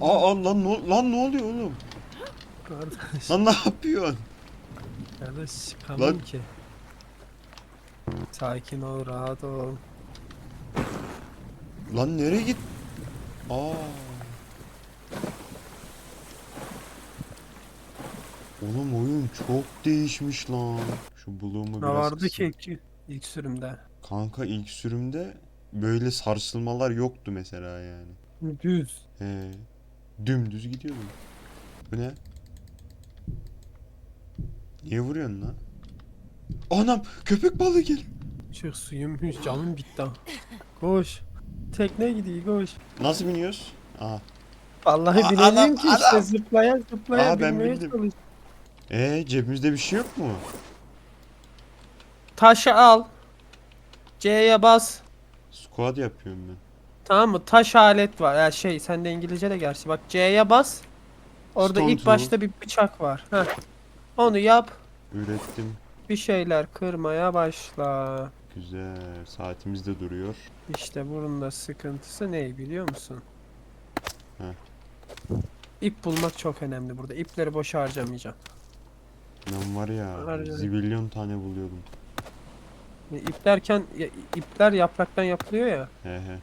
Aa, aa lan, ne- lan ne oluyor oğlum? Kardeş, Lan ne yapıyorsun? kardeş çıkamam Lan- ki. Sakin ol, rahat ol. Lan nereye git? Aa. Oğlum oyun çok değişmiş lan. Şu buluğumu Ne biraz vardı kısayım. ki ilk, ilk sürümde? Kanka ilk sürümde böyle sarsılmalar yoktu mesela yani. Düz. He. Dümdüz gidiyordum. Bu ne? Niye vuruyorsun lan? Anam köpek balığı gel. Çık suyum hiç canım bitti. ha. Koş. Tekne gidiyor koş. Nasıl biniyoruz? Aa. Vallahi Aa, bilemiyorum ki işte adam. zıplaya zıplaya Aa, ben binmeye bildim. çalış. Ee cebimizde bir şey yok mu? Taşı al. C'ye bas. Squat yapıyorum ben. Tamam mı? Taş alet var. Ya şey sende İngilizce de gerçi. Bak C'ye bas. Orada Stone ilk tool. başta bir bıçak var. Heh. Onu yap. Ürettim. Bir şeyler kırmaya başla. Güzel. Saatimiz de duruyor. İşte bunun da sıkıntısı ne biliyor musun? Heh. İp bulmak çok önemli burada. İpleri boş harcamayacağım. Ben var ya Harca. zibilyon tane buluyordum. İp derken ya- ipler yapraktan yapılıyor ya. He he.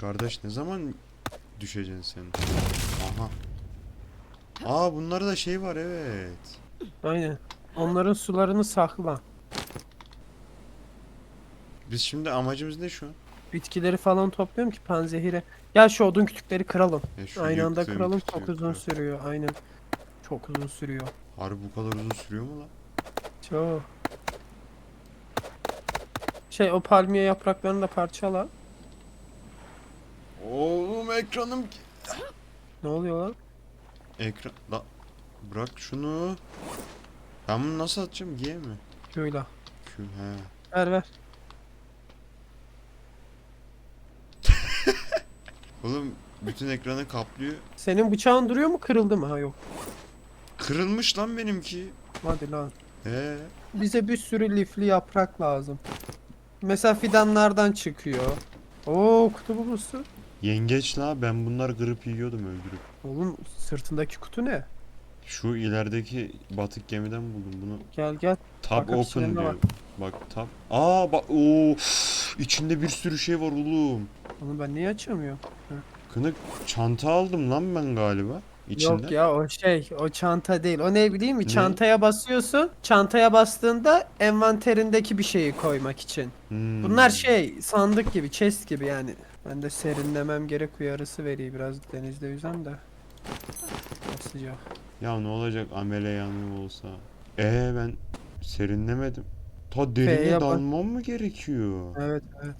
Kardeş ne zaman düşeceksin sen? Aha. Aa bunlarda da şey var evet. Aynen. Onların sularını sakla. Biz şimdi amacımız ne şu an? Bitkileri falan topluyorum ki panzehire. Gel şu odun kütükleri kıralım. Ya şu Aynı anda yıktığım kıralım kütüğü çok uzun kıralım. sürüyor. Aynen. Çok uzun sürüyor. Harbi bu kadar uzun sürüyor mu lan? Çok. Şey o palmiye yapraklarını da parçala. Oğlum ekranım Ne oluyor lan? Ekran... La... Bırak şunu. Ben bunu nasıl atacağım? G mi? Şöyle. Q he. Ver ver. Oğlum bütün ekranı kaplıyor. Senin bıçağın duruyor mu kırıldı mı? Ha yok. Kırılmış lan benimki. Hadi lan. He. Bize bir sürü lifli yaprak lazım. Mesela fidanlardan çıkıyor. Oo kutu bulmuşsun. Yengeç la ben bunları kırıp yiyordum öldürüp. Oğlum sırtındaki kutu ne? Şu ilerideki batık gemiden buldum bunu. Gel gel. Tab Bak, open diyor. Bak tab. Aa bak o içinde bir sürü şey var oğlum. Onu ben niye açamıyorum? Kınık çanta aldım lan ben galiba. İçinden. Yok ya o şey o çanta değil. O ne bileyim mi? Çantaya basıyorsun. Çantaya bastığında envanterindeki bir şeyi koymak için. Hmm. Bunlar şey sandık gibi, chest gibi yani. Ben de serinlemem gerek uyarısı vereyim biraz denizde yüzem de. Sıcak. Ya ne olacak amele yanıyor olsa. Ee ben serinlemedim. Ta derine dalmam mı gerekiyor? Evet evet.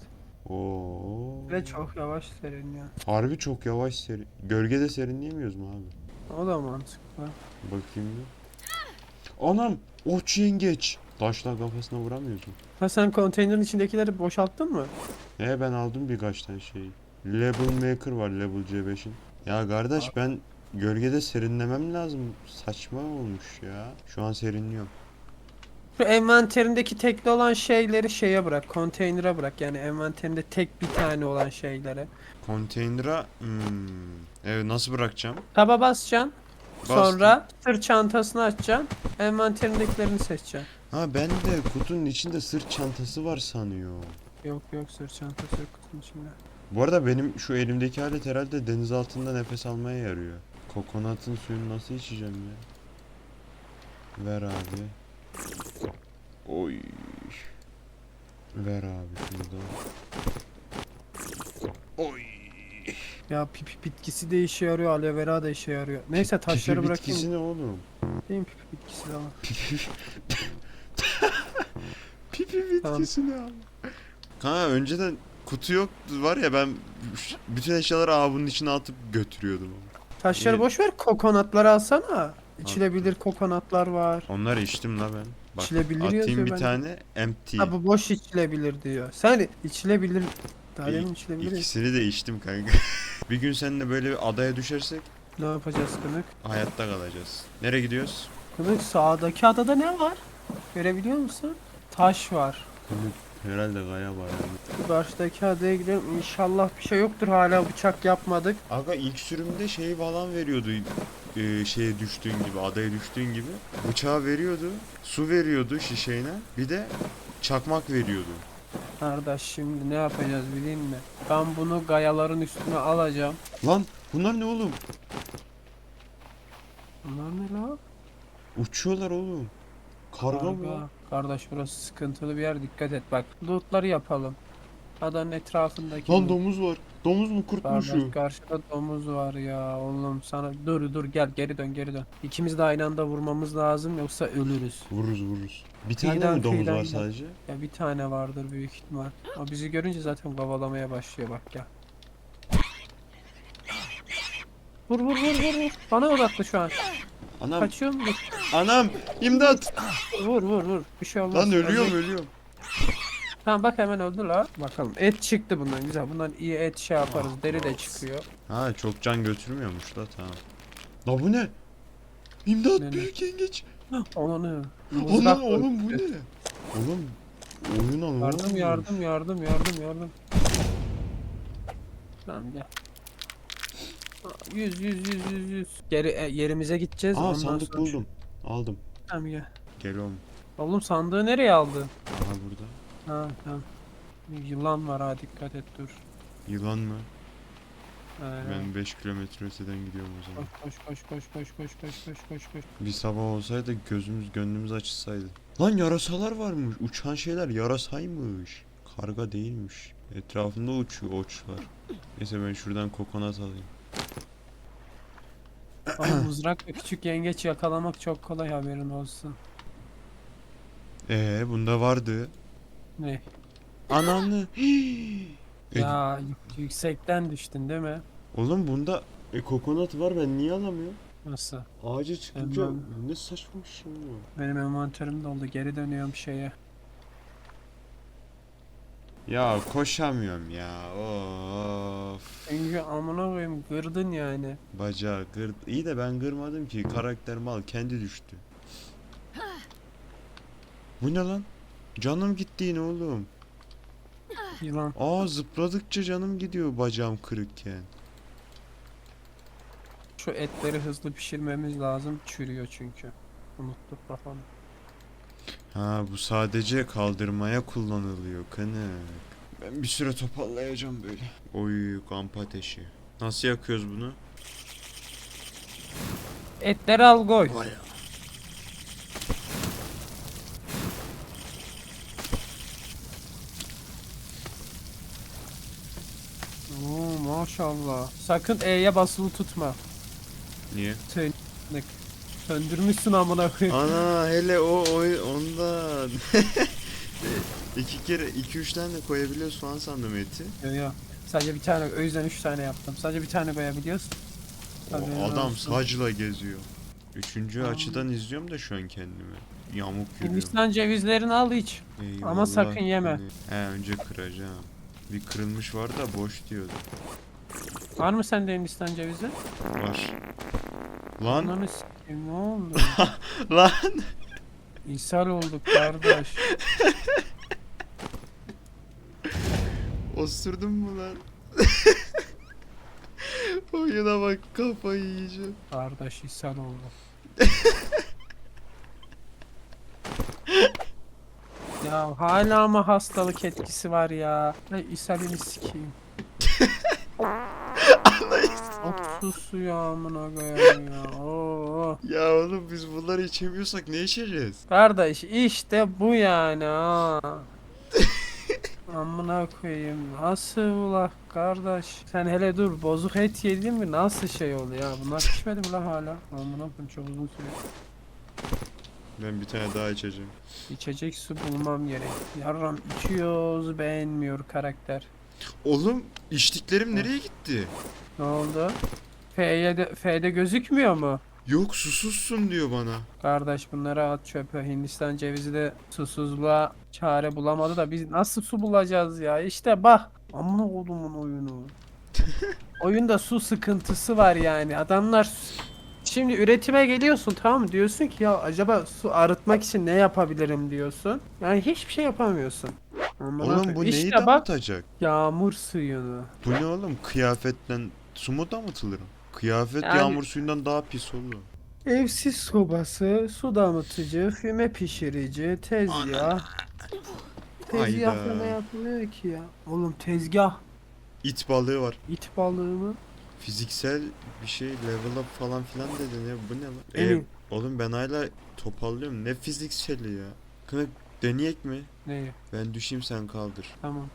Oo. Ve çok yavaş seriniyor. Harbi çok yavaş serin. Gölgede serinleyemiyoruz mu abi? O da mantıklı. Bakayım bir. Anam! Oç yengeç. Taşla kafasına vuramıyorsun. Ha sen konteynerin içindekileri boşalttın mı? He ben aldım birkaç tane şey. Level Maker var Level C5'in. Ya kardeş ben gölgede serinlemem lazım. Saçma olmuş ya. Şu an serinliyorum. Şu envanterindeki tekli olan şeyleri şeye bırak, konteynere bırak. Yani envanterinde tek bir tane olan şeylere. Konteyner'a hmm. Evet nasıl bırakacağım? Taba basacaksın. Bastım. Sonra sırt çantasını açacaksın. Envanterindekilerini seçeceksin. Ha ben de kutunun içinde sırt çantası var sanıyor. Yok yok sırt çantası yok kutunun içinde. Bu arada benim şu elimdeki alet herhalde deniz altında nefes almaya yarıyor. Kokonatın suyunu nasıl içeceğim ya? Ver abi. Oy. Ver abi şunu da. Oy. Ya pipi bitkisi de işe yarıyor, aloe vera da işe yarıyor. Neyse taşları Pipi bırakayım. bitkisi ne oğlum? Değil mi pipi bitkisi de ama. Pipi. Bitkisi ne abi? Kanka önceden kutu yoktu var ya ben bütün eşyaları abi bunun içine atıp götürüyordum. Taşları boş ver, kokonatları alsana. İçilebilir kokonatlar var. Onları içtim la ben. Bak İçilebilir atayım bir bende. tane empty. Ha bu boş içilebilir diyor. Sen içilebilir. Daha demin içilebilir. İkisini de içtim kanka. bir gün seninle böyle bir adaya düşersek Ne yapacağız Kınık? hayatta kalacağız. Nereye gidiyoruz? Kınık sağdaki adada ne var? Görebiliyor musun? Taş var. Kınık Herhalde gaya var yani. Şu karşıdaki adaya gidelim. İnşallah bir şey yoktur. Hala bıçak yapmadık. Aga ilk sürümde şey falan veriyordu. E, şeye düştüğün gibi, adaya düştüğün gibi. Bıçağı veriyordu. Su veriyordu şişeğine. Bir de çakmak veriyordu. Kardeş şimdi ne yapacağız bileyim mi? Ben bunu gayaların üstüne alacağım. Lan bunlar ne oğlum? Bunlar ne la? Uçuyorlar oğlum. Karga mı? Kardeş burası sıkıntılı bir yer dikkat et bak. Lootları yapalım. Adanın etrafındaki Lan domuz var. Domuz mu kurt mu şu? karşıda domuz var ya oğlum sana dur dur gel geri dön geri dön. İkimiz de aynı anda vurmamız lazım yoksa ölürüz. Vururuz vururuz. Bir tane Kıyıdan, mi domuz kıyıdan var sadece? Ya bir tane vardır büyük ihtimal. O bizi görünce zaten kovalamaya başlıyor bak gel. Vur vur vur vur vur. Bana odaklı şu an. Anam, Kaçıyor mu? Anam, imdat. Vur vur vur. Bir şey olmaz. Lan ölüyorum ölüyorum. Tamam bak hemen öldü la. Bakalım et çıktı bundan güzel. Bundan iyi et şey yaparız. Deri de çıkıyor. Ha çok can götürmüyormuş da tamam. La bu ne? İmdat Ne, ne? büyük yengeç. Onu. Ana oğlum bu ne? Oğlum oyun anı Yardım yardım yardım yardım yardım. Tamam gel. Aa, Yüz yüz yüz yüz yüz. Geri e, yerimize gideceğiz. Aa sandık sonra- buldum. Aldım. Tamam gel. Gel oğlum. Oğlum sandığı nereye aldın? Aha burada. Ha tamam. Bir Yılan var ha dikkat et dur. Yılan mı? Aynen. Ben 5 kilometre öteden gidiyorum o zaman. Koş koş koş koş koş koş koş koş koş koş. Bir sabah olsaydı gözümüz gönlümüz açılsaydı. Lan yarasalar varmış. Uçan şeyler yarasaymış. Karga değilmiş. Etrafında uçuyor oçlar. Neyse ben şuradan kokonat alayım. Ama mızrakla küçük yengeç yakalamak çok kolay haberin olsun. Ee bunda vardı. Ne? Ananı. Ya yük- yüksekten düştün değil mi? Oğlum bunda e, kokonat var ben niye alamıyorum? Nasıl? Ağaca çıkınca Ben- ne saçma bir şey bu. Benim envanterim doldu. Geri dönüyorum şeye. Ya koşamıyorum ya. Of. Çünkü amına koyayım gırdın yani. Bacağı gır. İyi de ben gırmadım ki. Karakter mal kendi düştü. Bu ne lan? Canım gitti yine oğlum. Yılan. Aa zıpladıkça canım gidiyor bacağım kırıkken. Şu etleri hızlı pişirmemiz lazım. Çürüyor çünkü. Unuttuk kafamı. Ha bu sadece kaldırmaya kullanılıyor kanık. Ben bir süre toparlayacağım böyle. Oy kamp ateşi. Nasıl yakıyoruz bunu? Etleri al koy. Oo maşallah. Sakın E'ye basılı tutma. Niye? Tönük. Söndürmüşsün amına koyayım. Ana hele o oy ondan. iki kere iki üç tane de koyabiliyoruz falan sandım eti. Yo, yo. Sadece bir tane o yüzden 3 tane yaptım. Sadece bir tane koyabiliyoruz. O Haberin adam olsun. sacla geziyor. Üçüncü açıdan izliyorum da şu an kendimi. Yamuk yürüyorum. Hindistan cevizlerini al iç. Eyvallah. sakın yeme. He önce kıracağım. Bir kırılmış var da boş diyordu. Var mı sende Hindistan cevizi? Var. Lan Ananı s**eyim ne oldu? lan. İshal olduk kardeş. Osurdun mu lan? Oyuna bak kafayı yiyeceğim. Kardeş ishal oldu. ya hala mı hastalık etkisi var ya? Ay ishalini sikeyim. Çok susuyor amına koyayım ya. Oo. Ya oğlum biz bunları içemiyorsak ne içeceğiz? Kardeş işte bu yani ha. Amına koyayım nasıl ula kardeş? Sen hele dur bozuk et yedin mi? Nasıl şey oldu ya? Bunlar pişmedi mi la hala? Amına koyayım çok uzun süre. Ben bir tane daha içeceğim. içecek su bulmam gerek. Yarram içiyoruz beğenmiyor karakter. Oğlum içtiklerim nereye gitti? ne oldu? F'ye de, F'de gözükmüyor mu Yok susuzsun diyor bana. Kardeş bunları at çöpe. Hindistan cevizi de susuzluğa çare bulamadı da biz nasıl su bulacağız ya? İşte bak. Amına kodumun oyunu. Oyunda su sıkıntısı var yani. Adamlar Şimdi üretime geliyorsun tamam mı? Diyorsun ki ya acaba su arıtmak için ne yapabilirim diyorsun. Yani hiçbir şey yapamıyorsun. Amına Oğlum bu neyi İşte bak damıtacak? yağmur suyunu. Bu ne oğlum? Kıyafetten su mu damıtılır? Kıyafet Yani- yağmur suyundan daha pis oğlum. Evsiz sobası, su damıtıcı, füme pişirici, tezgah. Tezgahla Hayda. ne yapılıyor ki ya? Oğlum tezgah. İt balığı var. İt balığı mı? Fiziksel bir şey level up falan filan dedi ne bu ne lan? Emin. Ee, oğlum ben hala toparlıyorum ne fizikseli ya. Kınık deneyek mi? Neyi? Ben düşeyim sen kaldır. Tamam.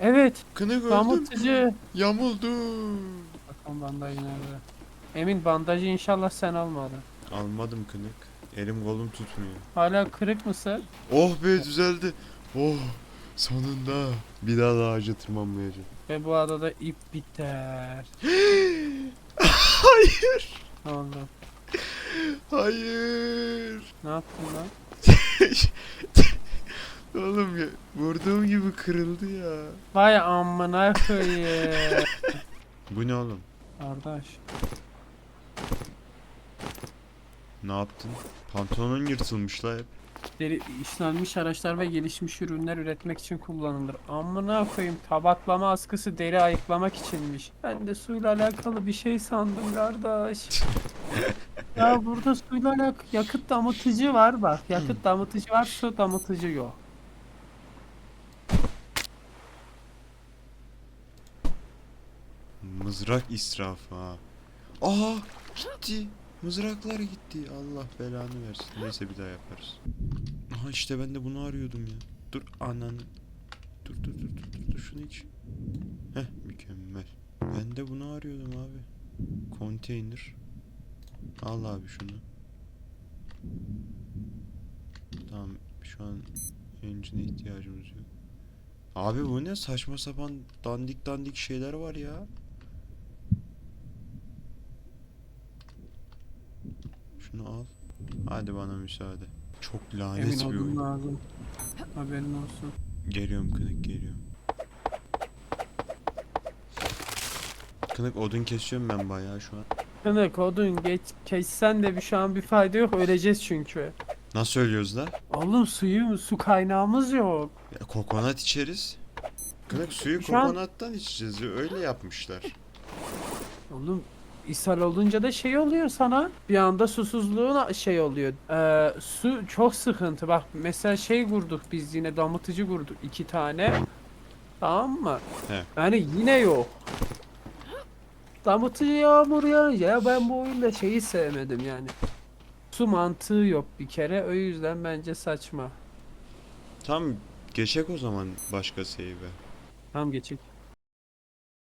Evet, öldüm. damıtıcı. Yamuldu. Bakalım bandaj nerede? Emin bandajı inşallah sen almadın. Almadım kınık. Elim kolum tutmuyor. Hala kırık mısın? Oh be düzeldi. Oh sonunda. Bir daha da ağaca tırmanmayacağım. Ve bu adada ip biter. Hayır. Ne oldu? Hayır. Ne yaptın lan? Oğlum ya vurduğum gibi kırıldı ya. Vay amına koyayım. Bu ne oğlum? Kardeş. Ne yaptın? Pantolonun yırtılmış la hep. Deri işlenmiş araçlar ve gelişmiş ürünler üretmek için kullanılır. Amına koyayım tabaklama askısı deri ayıklamak içinmiş. Ben de suyla alakalı bir şey sandım kardeş. ya burada suyla alakalı yakıt damıtıcı var bak. Yakıt damıtıcı var, su damıtıcı yok. Mızrak israfı ha. Aa gitti. Mızraklar gitti. Allah belanı versin. Neyse bir daha yaparız. Aha işte ben de bunu arıyordum ya. Dur ananı. Dur dur dur dur dur, şunu iç. Heh mükemmel. Ben de bunu arıyordum abi. Konteyner. Al abi şunu. Tamam şu an engine ihtiyacımız yok. Abi bu ne saçma sapan dandik dandik şeyler var ya. Şunu al. Hadi bana müsaade. Çok Emin lanet bir olun oyun. lazım. Haberin olsun. Geliyorum kınık geliyorum. Kınık odun kesiyorum ben bayağı şu an. Kınık odun geç kessen de bir şu an bir fayda yok öleceğiz çünkü. Nasıl ölüyoruz la? Oğlum suyu su kaynağımız yok. Ya, kokonat içeriz. Kınık suyu Şu an- kokonattan içeceğiz. Öyle yapmışlar. Oğlum ishal olunca da şey oluyor sana. Bir anda susuzluğun şey oluyor. Ee, su çok sıkıntı. Bak mesela şey kurduk biz yine damıtıcı kurduk iki tane. Tamam mı? He. Yani yine yok. Damıtıcı yağmur yağınca ya ben bu oyunda şeyi sevmedim yani. Su mantığı yok bir kere. O yüzden bence saçma. Tam geçek o zaman başka save'e. Tamam geçik.